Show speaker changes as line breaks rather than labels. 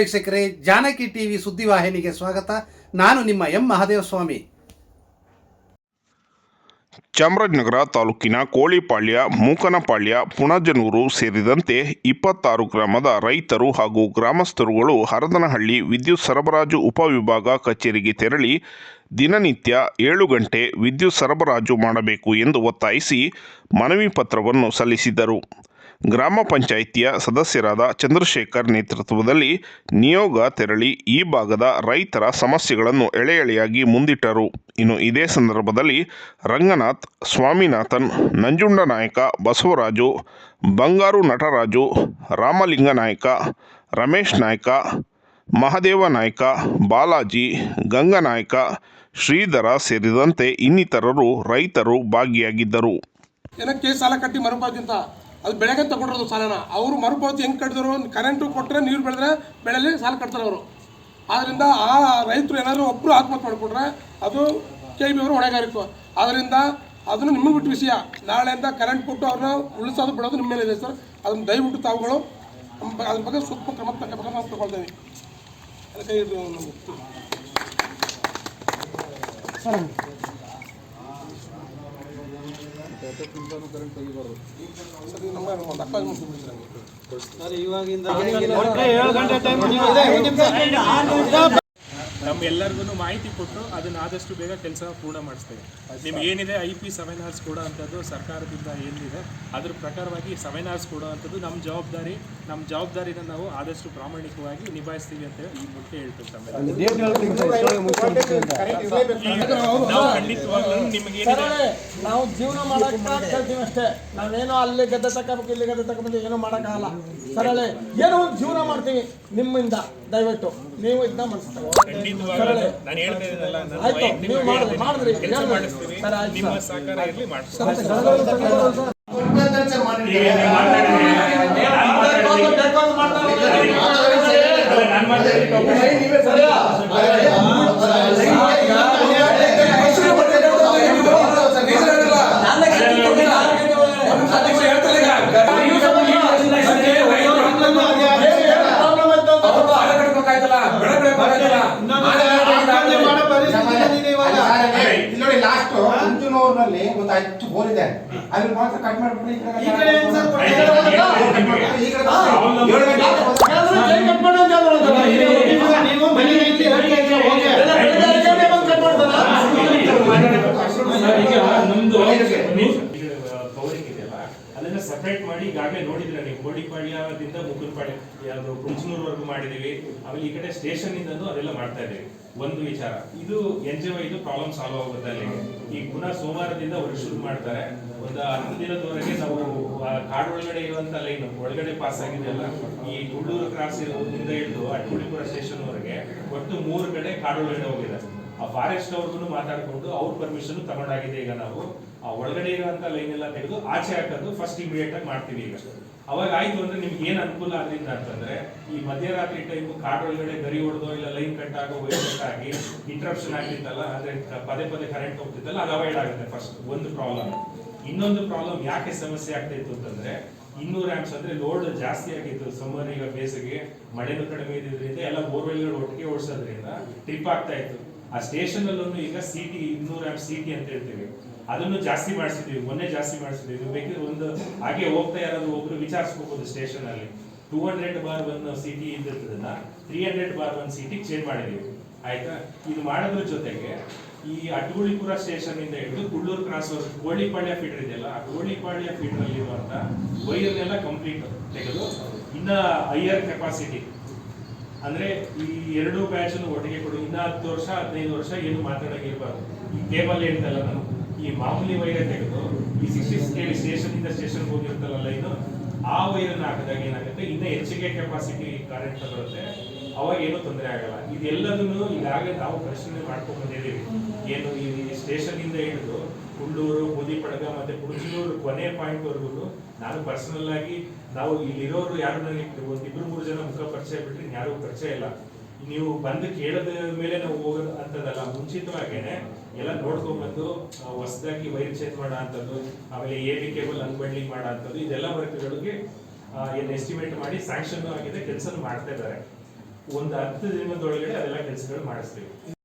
ವೀಕ್ಷಕರೇ, ಜಾನಕಿ ಟಿವಿ ಸುದ್ದಿವಾಹಿನಿಗೆ ಸ್ವಾಗತ. ನಾನು ನಿಮ್ಮ ಎಂ ಮಹಾದೇವ ಸ್ವಾಮಿ
ಚಾಮರಾಜನಗರ ತಾಲೂಕಿನ ಕೋಳಿಪಾಳ್ಯ, ಮೂಕನಪಾಳ್ಯ, ಪುಣಜನೂರು ಸೇರಿದಂತೆ ಇಪ್ಪತ್ತಾರು ಗ್ರಾಮದ ರೈತರು ಹಾಗೂ ಗ್ರಾಮಸ್ಥರುಗಳು ಹರದನಹಳ್ಳಿ ವಿದ್ಯುತ್ ಸರಬರಾಜು ಉಪವಿಭಾಗ ಕಚೇರಿಗೆ ತೆರಳಿ ದಿನನಿತ್ಯ ಏಳು ಗಂಟೆ ವಿದ್ಯುತ್ ಸರಬರಾಜು ಮಾಡಬೇಕು ಎಂದು ಒತ್ತಾಯಿಸಿ ಮನವಿ ಪತ್ರವನ್ನು ಸಲ್ಲಿಸಿದರು. ಗ್ರಾಮ ಪಂಚಾಯಿತಿಯ ಸದಸ್ಯರಾದ ಚಂದ್ರಶೇಖರ್ ನೇತೃತ್ವದಲ್ಲಿ ನಿಯೋಗ ತೆರಳಿ ಈ ಭಾಗದ ರೈತರ ಸಮಸ್ಯೆಗಳನ್ನು ಎಳೆ ಎಳೆಯಾಗಿ ಮುಂದಿಟ್ಟರು. ಇನ್ನು ಇದೇ ಸಂದರ್ಭದಲ್ಲಿ ರಂಗನಾಥ್, ಸ್ವಾಮಿನಾಥನ್, ನಂಜುಂಡ ನಾಯಕ ಬಸವರಾಜು, ಬಂಗಾರು ನಟರಾಜು, ರಾಮಲಿಂಗ ನಾಯಕ, ರಮೇಶ್ ನಾಯಕ, ಮಹದೇವ ನಾಯಕ, ಬಾಲಾಜಿ ಗಂಗನಾಯಕ ಶ್ರೀಧರ ಸೇರಿದಂತೆ ಇನ್ನಿತರರು ರೈತರು ಭಾಗಿಯಾಗಿದ್ದರು.
ಅದು ಬೆಳೆಗೆ ತಗೊಂಡಿರೋದು ಸಾಲನ. ಅವರು ಮರುಪಾವತಿ ಹೆಂಗೆ ಕಟ್ಟಿದ್ರು ಕರೆಂಟು ಕೊಟ್ಟರೆ ನೀರು ಬೆಳೆದ್ರೆ ಬೆಳೆಯಲ್ಲಿ ಸಾಲ ಕಟ್ತಾರೆ ಅವರು. ಆದ್ದರಿಂದ ಆ ರೈತರು ಏನಾದರೂ ಒಬ್ಬರು ಆತ್ಮಹತ್ಯೆ ಮಾಡಿಕೊಂಡ್ರೆ ಅದು ಕೆ ಬಿ ಅವರು ಹೊಣೆಗಾರಿಕೆ. ಆದ್ದರಿಂದ ಅದನ್ನು ನಿಮಗೆ ಬಿಟ್ಟು ವಿಷಯ. ನಾಳೆಯಿಂದ ಕರೆಂಟ್ ಕೊಟ್ಟು ಅವ್ರನ್ನ ಉಳಿಸೋದು ಬಿಡೋದು ನಿಮ್ಮ ಮೇಲೆ ಇದೆ ಸರ್. ಅದನ್ನು ದಯವಿಟ್ಟು ತಾವುಗಳು ಅದ್ರ ಬಗ್ಗೆ ಸೂಕ್ತ ಕ್ರಮ ತಗೋಬೇಕು ನಾವು ತಗೊಳ್ತೇವೆ. ಅದಕ್ಕೆ ಇದು ನಮ್ಗೆ
ನಮ್ಗೆಲ್ಲರಿಗೂ ಮಾಹಿತಿ ಕೊಟ್ಟು ಅದನ್ನ ಆದಷ್ಟು ಬೇಗ ಕೆಲಸ ಪೂರ್ಣ ಮಾಡಿಸ್ತೇವೆ. ನಿಮ್ಗೆ ಏನಿದೆ ಐ ಪಿ ಸೆವೆನ್ ಅವರ್ಸ್ ಕೊಡೋ ಅಂಥದ್ದು ಸರ್ಕಾರದಿಂದ ಏನಿದೆ ಅದ್ರ ಪ್ರಕಾರವಾಗಿ ಸೆವೆನ್ ಅವರ್ಸ್ ಕೊಡೋ ಅಂಥದ್ದು ನಮ್ಮ ಜವಾಬ್ದಾರಿ ನಮ್ಮ ಜವಾಬ್ದಾರಿನ ನಾವು ಆದಷ್ಟು ಪ್ರಾಮಾಣಿಕವಾಗಿ ನಿಭಾಯಿಸ್ತೀವಿ ಅಂತ ಈ ಮುಂಚೆ ಹೇಳ್ತೀವಿ ನಾವು ಖಂಡಿತವಾಗ್ಲೂ ನಿಮ್ಗೆ ಏನಿದೆ?
ನಾವು ಜೀವನ ಮಾಡಕ್ಕೆ ಅಷ್ಟೇ. ನಾವೇನೋ ಅಲ್ಲಿ ಗದ್ದೆ ತಗೋಬೇಕು ಇಲ್ಲಿ ಗದ್ದೆ ತಗೊಂಡು ಏನೋ ಮಾಡೋಕ್ಕಾಗಲ್ಲ ಸರಳೆ ಏನೋ ಒಂದು ಜೀವನ ಮಾಡ್ತೀವಿ ನಿಮ್ಮಿಂದ. ದಯವಿಟ್ಟು ನೀವು ಇದನ್ನ ಮನಸ್ಸು
ಖಂಡಿತವಾಗ್ಲೂ ನಾನು ಹೇಳ್ತಾ ಇದ್ದೀನಲ್ಲ ನನ್ನ
ಆಯ್ತು,
ವೈಯಕ್ತಿಕ
ನೀವು ಮಾಡಿದ್ರಿ,
ಹೇಳ್ತೀನಿ.
ಮಾಡಿದ್ರಿ,
ಕೆಲಸ
ಹೇಳಿದ್ರಿ.
ಮಾಡಿಸ್ತೀವಿ
ಸರಿ, ಆಯ್ತು
ನಿಮ್ಮ
ಸರ್.
ಸಹಕಾರ ಇರಲಿ ಮಾಡ್ತೀವಿ
ಇಲ್ಲಿ ನೋಡಿ ಲಾಸ್ಟ್ ಹತ್ತು ಬೋರ್ ಇದೆ ಅಲ್ಲಿ ಮಾತ್ರ ಕಟ್ ಮಾಡ್ಬಿಟ್ಟು ಈ ಕಡೆ ಈ ಕಡೆ ಈ ಕಡೆ ಏಳು ಗಂಟೆ
ಕವರಿಂಗ್ ಇದೆಯಲ್ಲ ಅದನ್ನ ಸಪರೇಟ್ ಮಾಡಿ ಈಗಾಗಲೇ ನೋಡಿದ್ರೆ ನೀವು ಕೋಡಿಪಾಳ್ಯದಿಂದ ಮುಗುಲ್ಪಾಳ್ಯ ಯಾವುದು ಕುಂಚನೂರ್ವರೆಗೂ ಮಾಡಿದ್ದೀವಿ. ಆಮೇಲೆ ಈ ಕಡೆ ಸ್ಟೇಷನ್ ಇಂದನೂ ಅದೆಲ್ಲ ಮಾಡ್ತಾ ಇದೀವಿ ಒಂದು ವಿಚಾರ. ಇದು ಎನ್ ಜಿ ಒ ಇದು ಪ್ರಾಬ್ಲಮ್ ಸಾಲ್ವ್ ಆಗುತ್ತೆ ಅಲ್ಲಿ. ಈ ಪುನಃ ಸೋಮವಾರದಿಂದ ಅವ್ರು ಶುರು ಮಾಡ್ತಾರೆ. ಒಂದು ಹತ್ತು ದಿನದವರೆಗೆ ನಾವು, ಆ, ಕಾಡು ಒಳಗಡೆ ಇರುವಂತ ಲೈನ್ ಒಳಗಡೆ ಪಾಸ್ ಆಗಿದೆಯಲ್ಲ, ಈ ಗುಳ್ಳೂರು ಕ್ರಾಸ್ ಇರೋದ್ರಿಂದ ಹಿಡಿದು ಅಟ್ಟುಳಿಪುರ ಸ್ಟೇಷನ್ ವರೆಗೆ ಒಟ್ಟು ಮೂರು ಕಡೆ ಕಾಡು ಒಳಗಡೆ ಹೋಗಿದೆ. ಆ ಫಾರೆಸ್ಟ್ ಅವ್ರಿಗೂ ಮಾತಾಡ್ಕೊಂಡು ಅವ್ರ ಪರ್ಮಿಷನ್ ತಗೊಂಡಾಗಿದೆ ಈಗ ನಾವು. ಆ ಒಳಗಡೆ ಇರುವಂತ ಲೈನ್ ಎಲ್ಲ ತೆಗೆದು ಆಚೆ ಹಾಕೋದು ಫಸ್ಟ್ ಇಮಿಡಿಯೇಟ್ ಆಗಿ ಮಾಡ್ತೀವಿ ಈಗ. ಅವಾಗ ಆಯ್ತು ಅಂದ್ರೆ ನಿಮ್ಗೆ ಏನ್ ಅನುಕೂಲ ಆದ್ರಿಂದ ಅಂತಂದ್ರೆ, ಈ ಮಧ್ಯರಾತ್ರಿ ಟೈಮು ಒಳಗಡೆ ಗರಿ ಹೊಡೆದೋ ಇಲ್ಲ ಲೈನ್ ಕಟ್ ಆಗೋ ವೈರ್ ಕಟ್ ಆಗಿ ಇಂಟ್ರಪ್ಷನ್ ಆಗಿತ್ತಲ್ಲ ಅಂದ್ರೆ ಪದೇ ಪದೇ ಕರೆಂಟ್ ಹೋಗ್ತಿತ್ತಲ್ಲ, ಅದು ಅವಾಯ್ಡ್ ಆಗುತ್ತೆ ಫಸ್ಟ್ ಒಂದು ಪ್ರಾಬ್ಲಮ್ ಇನ್ನೊಂದು ಪ್ರಾಬ್ಲಮ್ ಯಾಕೆ ಸಮಸ್ಯೆ ಆಗ್ತಿತ್ತು ಅಂತಂದ್ರೆ, ಇನ್ನೂರು ಆಂಪ್ಸ್ ಅಂದ್ರೆ ಲೋಡ್ ಜಾಸ್ತಿ ಆಗಿತ್ತು. ಸಮ್ಮರ್ ಈಗ ಬೇಸಿಗೆ ಮಳೆನೂ ಕಡಿಮೆ ಇದ್ದಿದ್ರಿಂದ ಎಲ್ಲ ಬೋರ್ವೆಲ್ಗಳು ಒಟ್ಟಿಗೆ ಓಡಿಸೋದ್ರಿಂದ ಟ್ರಿಪ್ ಆಗ್ತಾ ಇತ್ತು. ಆ ಸ್ಟೇಷನ್ ಅಲ್ಲೂ ಈಗ ಸಿಟಿ ಇನ್ನೂರು ಆಂಪ್ ಸಿಟಿ ಅಂತ ಹೇಳ್ತೀವಿ. ಅದನ್ನು ಜಾಸ್ತಿ ಮಾಡಿಸಿದ್ವಿ, ಮೊನ್ನೆ ಜಾಸ್ತಿ ಮಾಡಿಸಿದ್ವಿ. ನೀವು ಬೇಕಿದ್ರೆ ಒಂದು ಹಾಗೆ ಹೋಗ್ತಾ ಯಾರಾದ್ರೂ ಒಬ್ರು ವಿಚಾರಿಸ್ಕೋಬಹುದು ಸ್ಟೇಷನ್ ಅಲ್ಲಿ. Two hundred bar one CT ಇದ್ದದನ್ನ three hundred bar one CT change ಮಾಡಿದ್ದೀವಿ ಆಯ್ತಾ? ಇದು ಮಾಡೋದ್ರ ಜೊತೆಗೆ ಈ ಅಡ್ಗುಳಿಪುರ ಸ್ಟೇಷನ್ ಇಂದ ಹಿಡಿದು ಕುಳ್ಳೂರು ಕ್ರಾಸ್ ಕೋಳಿಪಾಳ್ಯ ಫೀಡರ್ ಇದೆಯಲ್ಲ, ಆ ಕೋಳಿಪಾಳ್ಯ ಫೀಡರ್ ಅಲ್ಲಿ ಇರುವಂತ ವೈರ್ನೆಲ್ಲ ಕಂಪ್ಲೀಟ್ ತೆಗೆದು ಇನ್ನ ಹೈಯರ್ ಕೆಪಾಸಿಟಿ ಅಂದ್ರೆ ಈ ಎರಡು ಬ್ಯಾಚ್ ಒಟ್ಟಿಗೆ ಕೊಡು. ಇನ್ನ ಹತ್ತು ವರ್ಷ, ಹದಿನೈದು ವರ್ಷ ಏನು ಮಾತಾಡೋಗಿರ್ಬಾರ್ದು ಈ ಕೇಬಲ್ ಹೇಳ್ತಲ್ಲ ನಾನು ಈ ಮಾಮೂಲಿ ವೈರೇ ತೆಗೆದು ಈ ಸಿಕ್ಸ್ಟಿ ಸ್ಕೇಲ್ ಸ್ಟೇಷನ್ ಇಂದ ಸ್ಟೇಷನ್ ಹೋಗಿರ್ತಲ್ಲ ಲೈನು ಆ ವೈರನ್ನ ಹಾಕಿದಾಗ ಏನಾಗುತ್ತೆ? ಇನ್ನ ಹೆಚ್ಚಿಗೆ ಕೆಪಾಸಿಟಿ ಕರೆಂಟ್ ತಗೊಳುತ್ತೆ. ಅವಾಗ ಏನು ತೊಂದರೆ ಆಗಲ್ಲ. ಇದೆಲ್ಲದನ್ನು ಈಗಾಗಲೇ ನಾವು ಪರಿಶೀಲನೆ ಮಾಡ್ಕೊಂಡು ಬಂದಿದ್ದೀವಿ. ಏನು ಈ ಸ್ಟೇಷನ್ ಇಂದ ಹಿಡಿದು ಕುಳ್ಳೂರು, ಬೂದಿಪಡಗ ಮತ್ತೆ ಕುಡಚೂರು ಕೊನೆ ಪಾಯಿಂಟ್ ವರ್ಗೂ ನಾನು ಪರ್ಸನಲ್ ಆಗಿ ನಾವು ಇಲ್ಲಿರೋರು ಯಾರು ನನಗೆ ಒಂದು ಇಬ್ರು ಮೂರು ಜನ ಮುಖ ಪರಿಚಯ ಬಿಟ್ಟರೆ ಯಾರು ಪರಿಚಯ ಇಲ್ಲ. ನೀವು ಬಂದು ಕೇಳದ ಮೇಲೆ ನಾವು ಹೋಗೋದು ಅಂತದಲ್ಲ, ಮುಂಚಿತವಾಗೇನೆ ಎಲ್ಲ ನೋಡ್ಕೊಂಡ್ಬಂದು ಹೊಸದಾಗಿ ವೈರ್ ಚೇಂಜ್ ಮಾಡೋ ಆಮೇಲೆ ಎ ಬಿ ಕೇಬಲ್ ಅನ್ಬಂಡ್ಲಿಂಗ್ ಮಾಡೋ ಅಂಥದ್ದು ಇದೆಲ್ಲ ವರ್ಕ್ಗಳಿಗೆ ಏನು ಎಸ್ಟಿಮೇಟ್ ಮಾಡಿ ಸ್ಯಾಂಕ್ಷನ್ ಆಗಿದೆ ಕೆಲಸ ಮಾಡ್ತಾ ಇದ್ದಾರೆ. ಒಂದು ಹತ್ತು ದಿನದೊಳಗಡೆ ಅದೆಲ್ಲ ಕೆಲಸಗಳು ಮಾಡಿಸ್ಬೇಕು